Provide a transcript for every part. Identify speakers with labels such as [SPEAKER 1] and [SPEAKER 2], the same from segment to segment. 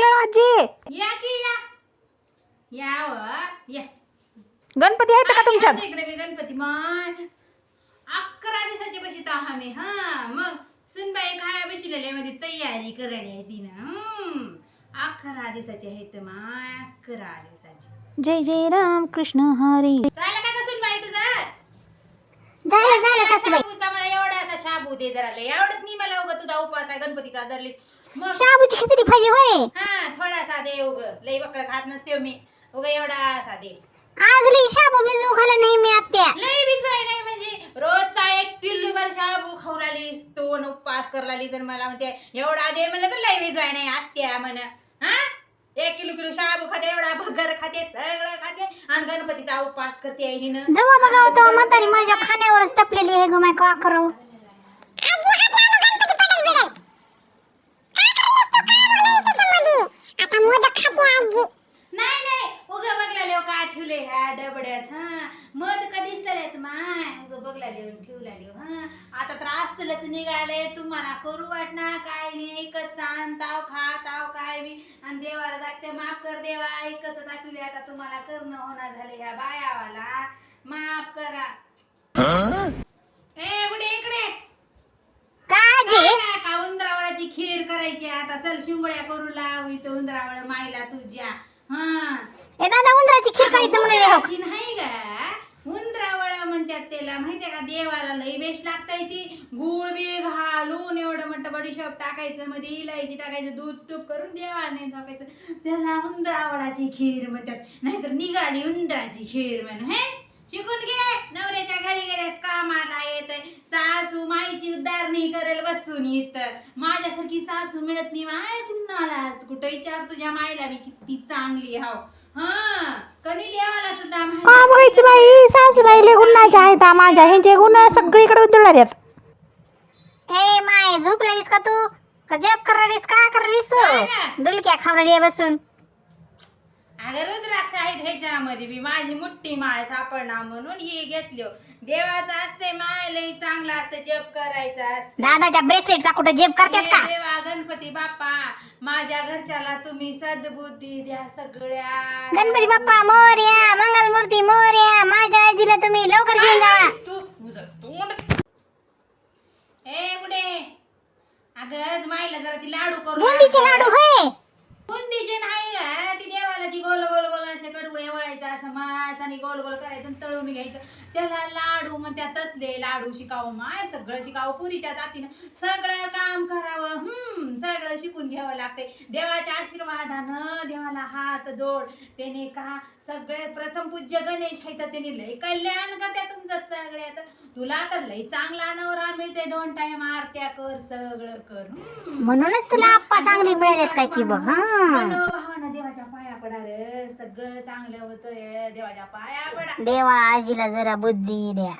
[SPEAKER 1] लागलेलो आजी?
[SPEAKER 2] या की या. या व या.
[SPEAKER 1] गणपती आहेत का तुमच्यात?
[SPEAKER 2] आमच्या इकडे बी गणपती माय अकरा दिवसाची बशीत आहो आम्ही हा मग. सुनबाई खाया बसलेल्या मध्ये तयारी करायला आहे तिनं हम्म. अकरा दिवसाची आहेत माय अकरा दिवसाची.
[SPEAKER 1] जय जय राम कृष्ण हरी.
[SPEAKER 2] चालेल का सुनबाई तुझं?
[SPEAKER 3] झालं झालं सासूबाई.
[SPEAKER 2] शाबूचा मला एवढा असा शाबू दे जरा लय एवढंच नाही मला उगा तुझा उपवास आहे गणपतीचा धरलीस
[SPEAKER 3] शाबूची खिचडी पाहिजे होय.
[SPEAKER 2] हा थोडासा दे उग लई बकळ खात नसते मी. उगा एवढासा दे
[SPEAKER 3] आज लई शाबू भिजू घाला नाही मी आत्या.
[SPEAKER 2] लई बिचाय नाही म्हणजे रोजचा एक किलोभर शाबू खाऊ लागलीस दोन उपवास कर लागलीस आणि मला म्हणते एवढा दे म्हणलं तर लई बिजवाय नाही आत्या म्हण. हा? एक किलो किलो शाबू खाते एवढा भगर खाते सगळं खाते आणि गणपतीचा उपवास करते हिनं.
[SPEAKER 3] जेव्हा बघा तेव्हा म्हातारी माझ्या खाण्यावरच टपलेली आहे ग माय का करू
[SPEAKER 2] नाही नाही उगा बघला का ठेवले डबड्यात हा. मध कधीच तल्यात माय? उगा बघला लिहून ठेवला लिहू हा. आता तर असलच निघाले तुम्हाला करू वाटणार काय नाही. एकच चांद ताव खा ताव काय बी. आणि देवाला दाखते माफ कर देवा ऐकत दाखवले आता तुम्हाला करणं होणार झाले ह्या बायावाला. माफ करा. ए बुडे इकडे. काय का उंदरावळाची खीर करायची आता चल शिंगोळ्या करू लाव इथं उंदरावळ मायला तुझ्या. हा.
[SPEAKER 3] उंदराची खीर करायचं हो
[SPEAKER 2] उंदराची नाही का उंदरावळ म्हणतात त्याला माहितीये का लई बेस्ट लागता ती. गुळ बी घालून एवढं म्हणतं बडीशॉप टाकायचं मध्ये इलायची टाकायचं दूध तूप करून देवाने टाकायचं त्याला उंदरावडाची खीर म्हणतात. नाहीतर निघाली उंदराची खीर म्हण हे? शिकून घे. नवऱ्याच्या घरी गेल्यास कामाला येत सासू माईची उद्धारणी करेल बसून येत माझ्यासारखी सासू मिळत नाही. माय कुणालाच? कुठं विचार? तुझ्या माईला मी किती चांगली हाव. हा. कधी देवाला सुद्धा माहिती-
[SPEAKER 1] का बघायचं बाई. सासूबाई लय गुन्हाच्या आहेत. हा माझ्या ह्यांचे गुण सगळीकडे उतरणार आहेत.
[SPEAKER 3] ए माय झोपलेलीस का तू? का जप करलीस का करलीस तू? डुलक्या आहे बसून.
[SPEAKER 2] ह्याच्यामध्ये बी माझी मुठ्ठी माळ सापडणार म्हणून ही घेतली. देवाचं असते माय लई चांगलं असतं जप करायचं असतं.
[SPEAKER 3] दादाच्या ब्रेसलेटचा कुठं जेब करतात का?
[SPEAKER 2] हे देवा गणपती बाप्पा माझ्या घरच्याला तुम्ही सद्बुद्धी द्या सगळ्या.
[SPEAKER 3] गणपती बाप्पा मोर्या मंगलमूर्ती मोर्या माझ्या आजीला तुम्ही लवकर घेऊन जावा.
[SPEAKER 2] तू? तुझं तोंड ए कुठे? अगं मायला जरा ती लाडू
[SPEAKER 3] बुंदीचे
[SPEAKER 2] आण.
[SPEAKER 3] लाडू होय
[SPEAKER 2] बुंदीचे नाही का ती देवाला ती गोल गोल गोल असे कडबुळे वळायचं असं मास आणि गोल गोल करायचं तळून घ्यायचं. त्याला लाडू मग त्या तसले लाडू शिकावं माय सगळं शिकावं पुरीच्या जातीनं. सगळं काम करावं हम्म सगळं शिकून घ्यावं लागते देवाच्या आशीर्वादानं देवाला हात जोड. त्याने का सगळे प्रथम पूज्य गणेश आहे तर त्याने लय कल्याण करते तुमचं सगळ्याचं. तुला तर लय चांगला नवरा मिळते दोन टाइम आरत्या कर सगळं कर.
[SPEAKER 3] म्हणूनच तुला आप्पा चांगली मिळालेत काय की बघ हा
[SPEAKER 2] पण भावानं देवाच्या पाया पडा रे सगळं चांगलं होतंय देवाच्या पाया पडा.
[SPEAKER 3] देवा आजीला जरा बुद्धी द्या.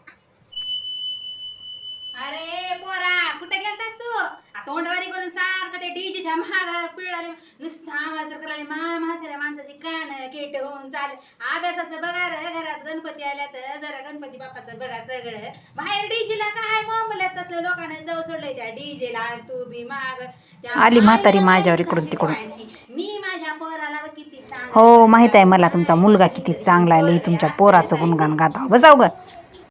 [SPEAKER 2] अरे पोरा कुठे गेलतास तू? आ, तोंडवारी करून सारखं ते डीजेच्या महाग पिळाले. नुसतं आवाज तर करायला मा म्हाताऱ्या माणसाची कान केट होऊन चाल अभ्यासाचं बघा रे घरात गणपती आल्या तर जरा गणपती बाप्पाचं बघा सगळं. बाहेर डीजेला काय बोंबल्यात तसलं लोकांना जाऊ सोडलंय त्या डीजेला. तू बी माग. त्या
[SPEAKER 1] आली म्हातारी माझ्यावर इकडून तिकडून.
[SPEAKER 2] मी माझ्या पोराला बघ किती चांगलं
[SPEAKER 1] हो माहीत आहे मला तुमचा मुलगा किती चांगला आहे लई तुमच्या पोराचं गुणगान गाता. बसाव ग